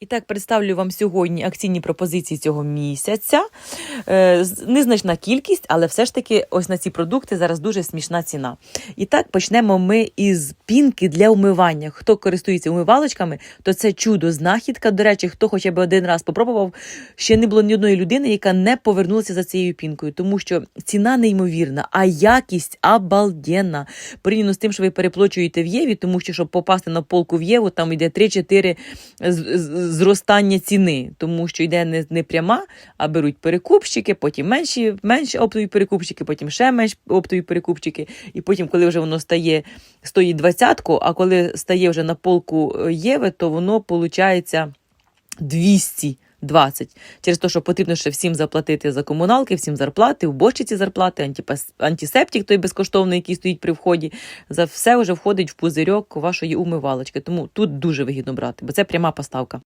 І так представлю вам сьогодні акційні пропозиції цього місяця. Е, Незначна кількість, але все ж таки ось на ці продукти зараз дуже смішна ціна. І так почнемо ми із пінки для умивання. Хто користується умивалочками, то це чудо знахідка. До речі, хто хоча б один раз попробував, ще не було ні одної людини, яка не повернулася за цією пінкою, тому що ціна неймовірна, а якість обалденна. Порівняно з тим, що ви переплачуєте в Єві, тому що щоб попасти на полку в Єву, там йде 3-4 з- з- зростання ціни, тому що йде не, не пряма, а беруть перекупщики, потім менші, менш оптові перекупщики, потім ще менш оптові перекупщики. І потім, коли вже воно стає, стоїть двадцятку, а коли стає вже на полку е, Єви, то воно виходить 220. Через те, що потрібно ще всім заплатити за комуналки, всім зарплати, уборщиці зарплати, антисептик той безкоштовний, який стоїть при вході. За все вже входить в пузирьок вашої умивалочки. Тому тут дуже вигідно брати, бо це пряма поставка.